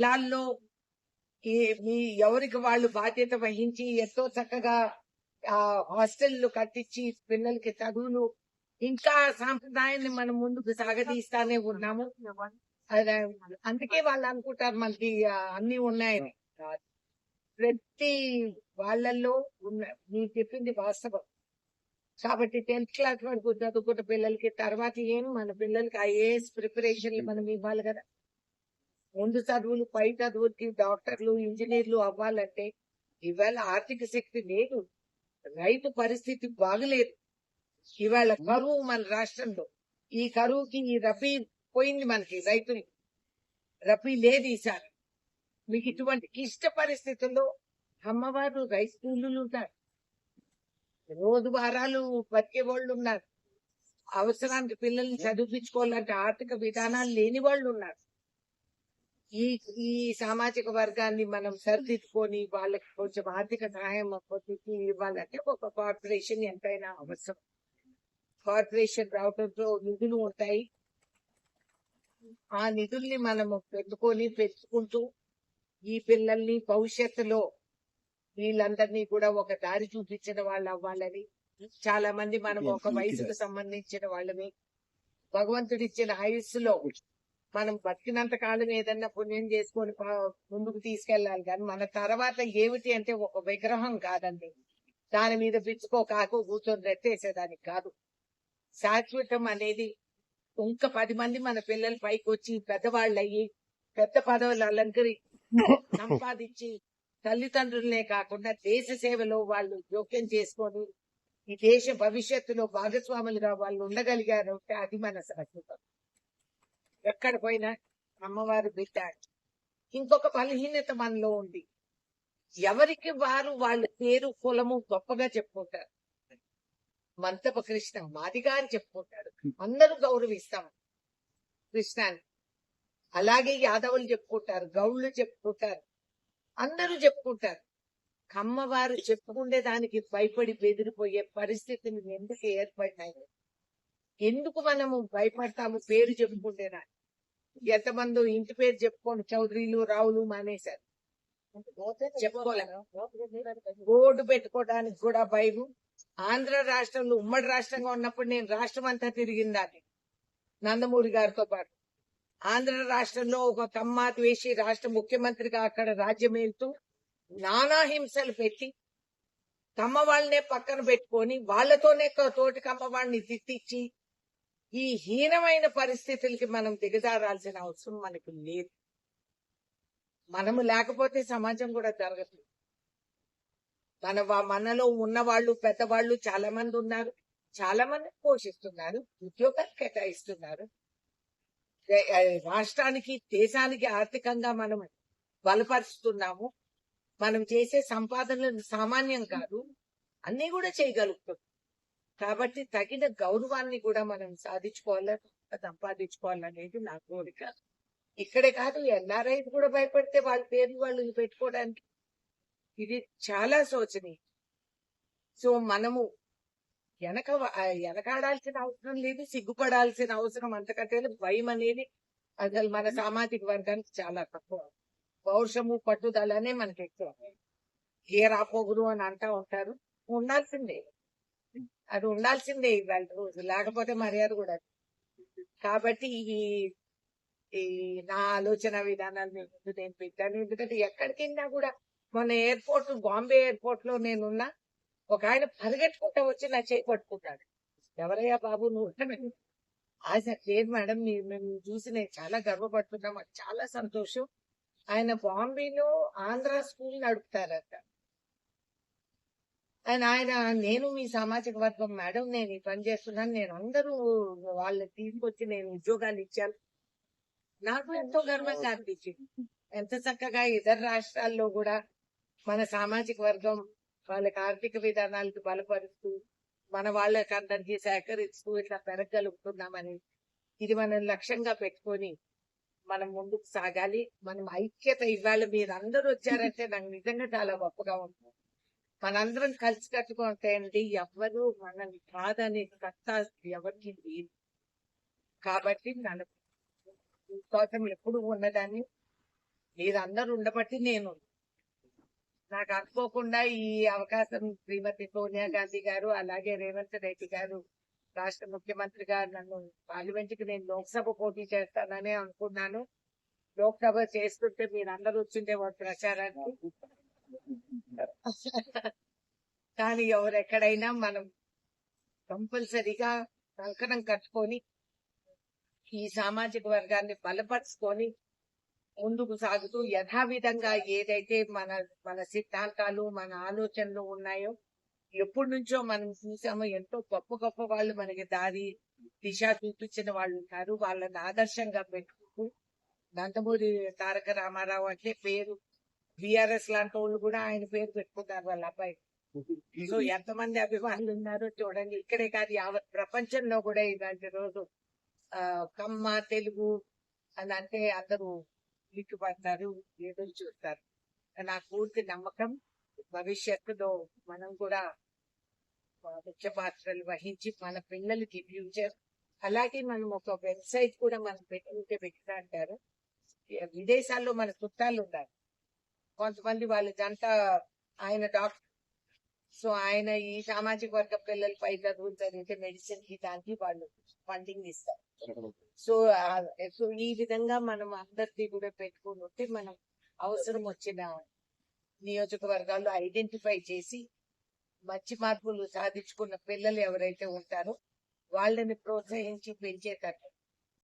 లాల్లో ఈ మీ ఎవరికి వాళ్ళు బాధ్యత వహించి ఎంతో చక్కగా ఆ హాస్టల్లు కట్టించి పిల్లలకి చదువులు ఇంకా సాంప్రదాయాన్ని మనం ముందుకు సాగదీస్తానే ఉన్నాము. అందుకే వాళ్ళు అనుకుంటారు మనకి అన్ని ఉన్నాయని. ప్రతి వాళ్ళల్లో ఉన్న మీరు చెప్పింది వాస్తవం. కాబట్టి టెన్త్ క్లాస్ వరకు చదువుకున్న పిల్లలకి తర్వాత ఏం మన పిల్లలకి ఐఏఎస్ ప్రిపరేషన్లు మనం ఇవ్వాలి కదా. ముందు చదువులు పై చదువులకి డాక్టర్లు ఇంజనీర్లు అవ్వాలంటే ఇవాళ ఆర్థిక శక్తి లేదు. రైతు పరిస్థితి బాగలేదు. ఇవాళ కరువు మన రాష్ట్రంలో. ఈ కరువుకి ఈ రబీ పోయింది మనకి రైతుని రబీ లేదు ఈసారి. మీకు ఇటువంటి క్లిష్ట పరిస్థితుల్లో అమ్మవారు రైస్ కూలీలు ఉన్నారు రోజు వారాలు బతికే వాళ్ళు ఉన్నారు. అవసరానికి పిల్లల్ని చదివించుకోవాలంటే ఆర్థిక విధానాలు లేని వాళ్ళు ఉన్నారు. ఈ ఈ సామాజిక వర్గాన్ని మనం సరిదిద్దుకొని వాళ్ళకి కొంచెం ఆర్థిక సహాయం ఇవ్వాలంటే ఒక కార్పొరేషన్ ఎంతైనా అవసరం. కార్పొరేషన్ రావడంతో నిధులు ఉంటాయి. ఆ నిధుల్ని మనము పెట్టుకొని పెంచుకుంటూ ఈ పిల్లల్ని భవిష్యత్తులో వీళ్ళందరినీ కూడా ఒక దారి చూపించిన వాళ్ళు అవ్వాలని చాలా మంది మనం ఒక వయసుకు సంబంధించిన వాళ్ళని భగవంతుడిచ్చిన ఆయుస్సులో మనం బతికినంత కాలం ఏదన్నా పుణ్యం చేసుకొని ముందుకు తీసుకెళ్ళాలి. కానీ మన తర్వాత ఏమిటి అంటే ఒక విగ్రహం కాదండి. దాని మీద పిచ్చుకో కాకు కూర్చొని రెట్టేసేదానికి కాదు. శాశ్వతం అనేది ఇంకా పది మంది మన పిల్లలు పైకి వచ్చి పెద్దవాళ్ళు అయ్యి పెద్ద పదవులు అలంకరి సంపాదించి తల్లిదండ్రులనే కాకుండా దేశ సేవలో వాళ్ళు జోక్యం చేసుకొని ఈ దేశ భవిష్యత్తులో భాగస్వాములుగా వాళ్ళు ఉండగలిగారు అంటే అది మన శాశ్వతం ఎక్కడ పోయినా అమ్మవారు బిడ్డ. ఇంకొక బలహీనత మనలో ఉంది. ఎవరికి వారు వాళ్ళ పేరు కులము గొప్పగా చెప్పుకుంటారు. మంతప కృష్ణ మాదిగా అని చెప్పుకుంటారు అందరూ గౌరవిస్తాం. కృష్ణాన్ని. అలాగే యాదవులు చెప్పుకుంటారు గౌళ్ళు చెప్పుకుంటారు అందరూ చెప్పుకుంటారు. కమ్మవారు చెప్పుకుండే దానికి భయపడి బెదిరిపోయే పరిస్థితులు ఎందుకు ఏర్పడినాయి ఎందుకు మనము భయపడతాము పేరు చెప్పుకుంటేనా ఎంతమంది ఇంటి పేరు చెప్పుకోండి చౌదరీలు రావులు మానేశారు. చెప్పుకోలేము బోర్డు పెట్టుకోవడానికి కూడా భయం ఆంధ్ర రాష్ట్రంలో ఉమ్మడి రాష్ట్రంగా ఉన్నప్పుడు నేను రాష్ట్రం అంతా తిరిగిందాన్ని నందమూరి గారితో పాటు. ఆంధ్ర రాష్ట్రంలో ఒక కమ్మ ద్వేషి రాష్ట్ర ముఖ్యమంత్రిగా అక్కడ రాజ్యం వెళ్తూ నానా హింసలు పెట్టి కమ్మ వాళ్ళనే పక్కన పెట్టుకొని వాళ్ళతోనే తోటి కమ్మ వాళ్ళని తిట్టించి ఈ హీనమైన పరిస్థితులకి మనం దిగజారాల్సిన అవసరం మనకు లేదు. మనము లేకపోతే సమాజం కూడా జరగదు. మన మనలో ఉన్న వాళ్ళు పెద్దవాళ్ళు చాలా మంది ఉన్నారు. చాలా మంది పోషిస్తున్నారు. ఉద్యోగాలు కేటాయిస్తున్నారు. రాష్ట్రానికి దేశానికి ఆర్థికంగా మనం బలపరుస్తున్నాము. మనం చేసే సంపాదనలు సామాన్యం కాదు. అన్ని కూడా చేయగలుగుతుంది కాబట్టి తగిన గౌరవాన్ని కూడా మనం సాధించుకోవాలి సంపాదించుకోవాలనేది నా కోరిక. ఇక్కడే కాదు ఎన్ఆర్ఐ కూడా భయపడితే వాళ్ళ పేరు వాళ్ళు పెట్టుకోవడానికి. ఇది చాలా శోచనీయం. సో మనము వెనక వెనకాడాల్సిన అవసరం లేదు సిగ్గుపడాల్సిన అవసరం అంతకంటే భయం అనేది అసలు మన సామాజిక వర్గానికి చాలా తక్కువ. పౌరుషము పట్టుదలనే మనకి ఎక్కువ. ఏ రాపోగురు అని అంటా ఉంటారు. ఉండాల్సిందే. అది ఉండాల్సిందే ఇవాళ రోజు. లేకపోతే మర్యాద కూడా కాబట్టి ఈ ఈ నా ఆలోచన విధానాలు ముందు నేను పెట్టాను. ఎందుకంటే ఎక్కడికి వెళ్ళినా కూడా మొన్న ఎయిర్పోర్ట్ బాంబే ఎయిర్పోర్ట్లో నేనున్నా ఒక ఆయన పరిగెట్టుకుంటా వచ్చి నా చేయి పట్టుకుంటాడు. ఎవరయ్యా బాబు నువ్వు ఆశ లేదు మేడం మీరు మేము చూసి నేను చాలా గర్వపడుతున్నాం చాలా సంతోషం. ఆయన బాంబేలో ఆంధ్ర స్కూల్ నడుపుతారట. ఆయన ఆయన నేను మీ సామాజిక వర్గం మేడం నేను ఈ పని చేస్తున్నాను. నేను అందరూ వాళ్ళని తీసుకొచ్చి నేను ఉద్యోగాలు ఇచ్చాను. నాకు ఎంతో గర్వంగా అనిపించింది ఎంత చక్కగా ఇతర రాష్ట్రాల్లో కూడా మన సామాజిక వర్గం వాళ్ళకి ఆర్థిక విధానాలకు బలపరుస్తూ మన వాళ్ళకి అందరికీ సేకరిస్తూ ఇట్లా పెరగలుగుతున్నామని ఇది మనం లక్ష్యంగా పెట్టుకొని మనం ముందుకు సాగాలి. మనం ఐక్యత ఇవాళ మీరు అందరూ వచ్చారంటే నాకు నిజంగా చాలా గొప్పగా ఉంది మనందరం కలిసి కట్టుకుంటాయండి ఎవరు మనల్ని కాదని కట్ట ఎవరికి లేదు కాబట్టి మన కోసం ఎప్పుడు ఉన్నదాన్ని మీరందరూ ఉండబట్టి నేను నాకు అనుకోకుండా ఈ అవకాశం శ్రీమతి సోనియా గాంధీ గారు అలాగే రేవంత్ రెడ్డి గారు రాష్ట్ర ముఖ్యమంత్రి గారు నన్ను పార్లమెంట్కి నేను లోక్సభ పోటీ చేస్తానని అనుకున్నాను. లోక్సభ చేస్తుంటే మీరందరూ వచ్చిండే ప్రచారానికి. కానీ ఎవరెక్కడైనా మనం కంపల్సరిగా కంకణం కట్టుకొని ఈ సామాజిక వర్గాన్ని బలపరుచుకొని ముందుకు సాగుతూ యథావిధంగా ఏదైతే మన మన సిద్ధాంతాలు మన ఆలోచనలు ఉన్నాయో ఎప్పటి నుంచో మనం చూసామో ఎంతో గొప్ప గొప్ప వాళ్ళు మనకి దారి దిశ చూపించిన వాళ్ళు ఉంటారు. వాళ్ళని ఆదర్శంగా పెట్టుకుంటూ నందమూరి తారక రామారావు అంటే పేరు బిఆర్ఎస్ లాంటి వాళ్ళు కూడా ఆయన పేరు పెట్టుకుంటారు వాళ్ళ అబ్బాయి. సో ఎంతమంది అభిమానులు ఉన్నారో చూడండి. ఇక్కడే కాదు యావత్ ప్రపంచంలో కూడా ఇలాంటి రోజు ఆ కమ్మ తెలుగు అని అంటే అందరూ పడతారు ఎదురు చూస్తారు. నా పూర్తి నమ్మకం. భవిష్యత్తులో మనం కూడా ముఖ్య పాత్రలు వహించి మన పిల్లలకి ఫ్యూచర్ అలాగే మనం ఒక వెబ్సైట్ కూడా మనం పెట్టుకుంటే పెట్టిన అంటారు. విదేశాల్లో మన చుట్టాలు ఉన్నారు. కొంతమంది వాళ్ళ జంట ఆయన డాక్టర్ సో ఆయన ఈ సామాజిక వర్గ పిల్లల పై చదువులు చదివితే మెడిసిన్కి దానికి వాళ్ళు ఫండింగ్ ఇస్తారు. సో సో ఈ విధంగా మనం అందరిది కూడా పెట్టుకుని ఉంటే మనం అవసరం వచ్చిన నియోజకవర్గాల్లో ఐడెంటిఫై చేసి మంచి మార్పులు సాధించుకున్న పిల్లలు ఎవరైతే ఉంటారో వాళ్ళని ప్రోత్సహించి పెంచేటట్టు